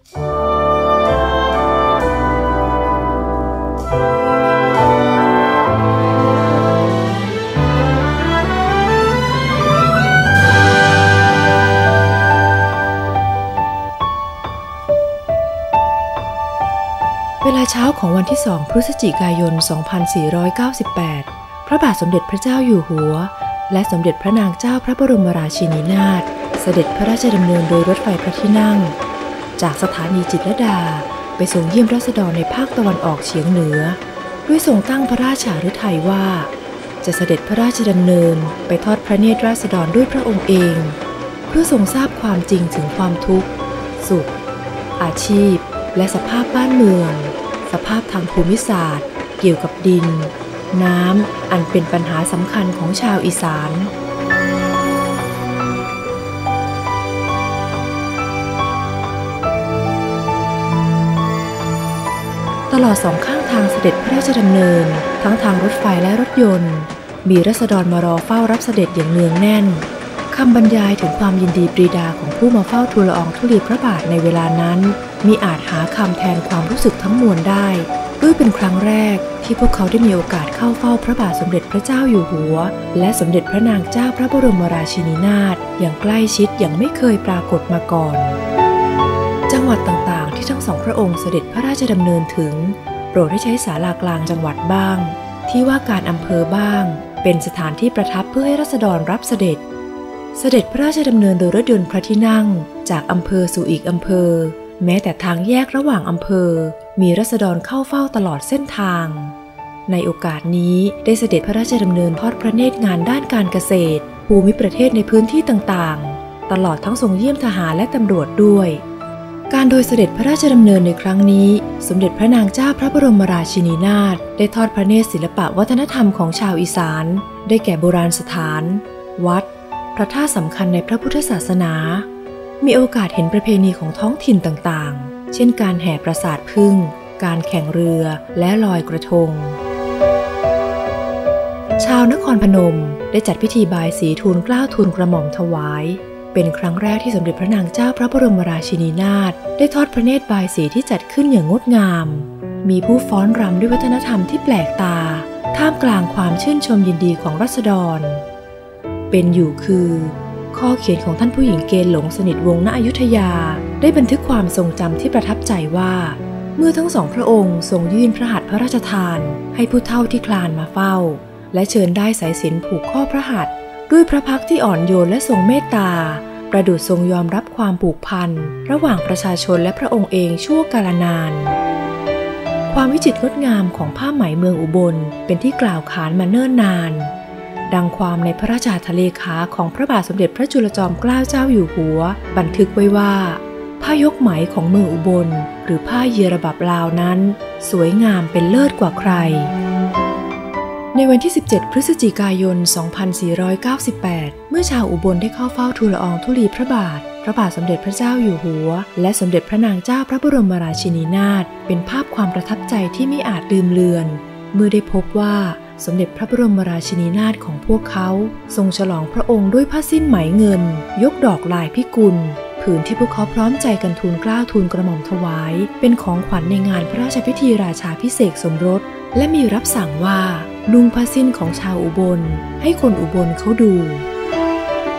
เวลาเช้าของวันที่2พฤศจิกายน 2498 พระบาทสมเด็จพระเจ้าอยู่หัว และสมเด็จพระนางเจ้าพระบรมราชินีนาถเสด็จพระราชดำเนินโดยรถไฟพระที่นั่ง จากสถานีจิตรดา ไปส่งเยี่ยมราษฎรในภาคตะวันออกเฉียงเหนือ ด้วยทรงตั้งพระราชาฤทัยว่า จะเสด็จพระราชดำเนินไปทอดพระเนตรราษฎรด้วยพระองค์เอง เพื่อทรงทราบความจริงถึงความทุกข์ สุข อาชีพ และสภาพบ้านเมือง สภาพทางภูมิศาสตร์ เกี่ยวกับดิน น้ำอันเป็นปัญหาสำคัญของชาวอีสาน ตลอดสองข้างทางเสด็จพระราชดำเนิน ทั้งทางรถไฟและรถยนต์ มีรัษฎรมารอเฝ้ารับเสด็จอย่างเนืองแน่นคำบรรยายถึงความยินดีปรีดาของผู้มาเฝ้าทูลละอองธุลีพระบาทในเวลานั้น มีอาจหาคำแทนความรู้สึกทั้งมวลได้ด้วยเป็นครั้งแรกที่พวกเขาได้มีโอกาสเข้าเฝ้าพระบาทสมเด็จพระเจ้าอยู่หัว และสมเด็จพระนางเจ้าพระบรมราชินีนาถอย่างใกล้ชิดอย่างไม่เคยปรากฏมาก่อน จังหวัดต่าง ทั้งสองพระองค์เสด็จพระราชดำเนินถึง โปรดให้ใช้ศาลากลางจังหวัดบ้าง ที่ว่าการอำเภอบ้าง เป็นสถานที่ประทับเพื่อให้รัษฎรรับเสด็จ เสด็จพระราชดำเนินโดยรถยนต์พระที่นั่ง จากอำเภอสู่อีกอำเภอ แม้แต่ทางแยกระหว่างอำเภอ มีรัษฎรเข้าเฝ้าตลอดเส้นทาง ในโอกาสนี้ได้เสด็จพระราชดำเนินทอดพระเนตรงานด้านการเกษตร ภูมิประเทศในพื้นที่ต่างๆ ตลอดทั้งทรงเยี่ยมทหารและตำรวจด้วย การโดยเสด็จพระราชดำเนินในครั้งนี้ สมเด็จพระนางเจ้าพระบรมราชินีนาถได้ทอดพระเนตรศิลปะวัฒนธรรมของชาวอีสาน ได้แก่โบราณสถาน วัด พระธาตุสำคัญในพระพุทธศาสนา มีโอกาสเห็นประเพณีของท้องถิ่นต่างๆ เช่นการแห่ปราสาทพึ่ง การแข่งเรือและลอยกระทง ชาวนครพนมได้จัดพิธีบายสีทูลกล้าวทูลกระหม่อมถวาย เป็นครั้งแรกที่สมเด็จพระนางเจ้าพระบรมราชินีนาถได้ทอดพระเนตรบายสีที่จัดขึ้นอย่างงดงาม มีผู้ฟ้อนรำด้วยวัฒนธรรมที่แปลกตา ท่ามกลางความชื่นชมยินดีของรัษฎร เป็นอยู่คือ ข้อเขียนของท่านผู้หญิงเกณฑ์หลงสนิทวงศ์ณอยุธยา ได้บันทึกความทรงจำที่ประทับใจว่า เมื่อทั้งสองพระองค์ทรงยื่นพระหัตถ์พระราชทาน ให้ผู้เฒ่าที่คลานมาเฝ้า และเชิญได้สายสินผูกข้อพระหัตถ์ ด้วยพระพักที่อ่อนโยนและทรงเมตตา ประดุจทรงยอมรับความผูกพัน ระหว่างประชาชนและพระองค์เองชั่วกาลนาน ความวิจิตรงดงามของผ้าไหมเมืองอุบลเป็นที่กล่าวขานมาเนิ่นนาน ดังความในพระราชาทะเลขาของพระบาทสมเด็จพระจุลจอมเกล้าเจ้าอยู่หัว บันทึกไว้ว่าผ้ายกไหมของเมืองอุบล หรือผ้าเยระบับลาวนั้น สวยงามเป็นเลิศกว่าใคร ในวันที่ 17 พฤศจิกายน 2498 เมื่อชาวอุบลได้เข้าเฝ้าทูลละอองธุลีพระบาท พระบาทสมเด็จพระเจ้าอยู่หัว และสมเด็จพระนางเจ้าพระบรมราชินีนาถ เป็นภาพความประทับใจที่ไม่อาจลืมเลือน เมื่อได้พบว่าสมเด็จพระบรมราชินีนาถของพวกเขา ทรงฉลองพระองค์ด้วยผ้าสิ้นไหมเงิน ยกดอกลายพิกุลผืนที่พวกเขาพร้อมใจกันทูลกล้าทูลกระหม่อมถวาย เป็นของขวัญในงานพระราชพิธีราชาพิเศษสมรส และมีรับสั่งว่า นุ่งผ้าสิ้นของชาวอุบล ให้คนอุบลเขาดู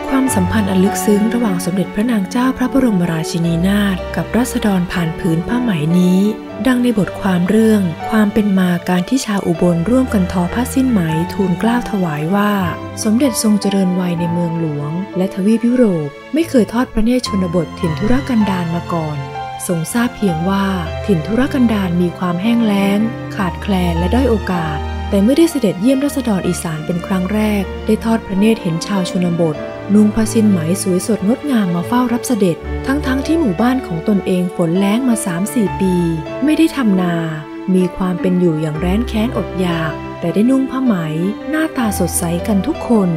ความสัมพันธ์อันลึกซึ้งระหว่างสมเด็จพระนางเจ้าพระบรมราชินีนาถกับรัษฎรผ่านผืนผ้าไหมนี้ ดังในบทความเรื่อง ความเป็นมาการที่ชาวอุบลร่วมกันทอผ้าสิ้นไหมทูลกล้าวถวายว่า สมเด็จทรงเจริญวัยในเมืองหลวง และทวีปยุโรป ไม่เคยทอดพระเนตรชนบทถิ่นธุรกันดารมาก่อนทรงทราบเพียงว่าถิ่นธุรกันดารมีความแห้งแล้ง ขาดแคลนและด้อยโอกาส แต่เมื่อได้เสด็จเยี่ยมรัษฎรอีสานเป็นครั้งแรก ได้ทอดพระเนตรเห็นชาวชนบท นุ่งผ้าสิ้นไหมสวยสดงดงามมาเฝ้ารับเสด็จ ทั้งๆทที่หมู่บ้านของตนเองฝนแล้งมา 3-4 ปี ไม่ได้ทำนา มีความเป็นอยู่อย่างแร้นแค้นอดอยาก แต่ได้นุ่งผ้าไหม หน้าตาสดใสกันทุกคน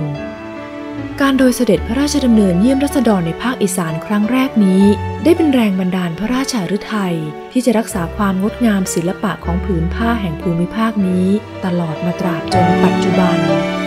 การโดยเสด็จพระราชดำเนินเยี่ยมรัษฎรในภาคอีสานครั้งแรกนี้ ได้เป็นแรงบันดาลพระราชาฤทัยที่จะรักษาความงดงามศิลปะของผืนผ้าแห่งภูมิภาคนี้ ตลอดมาตราบจนปัจจุบัน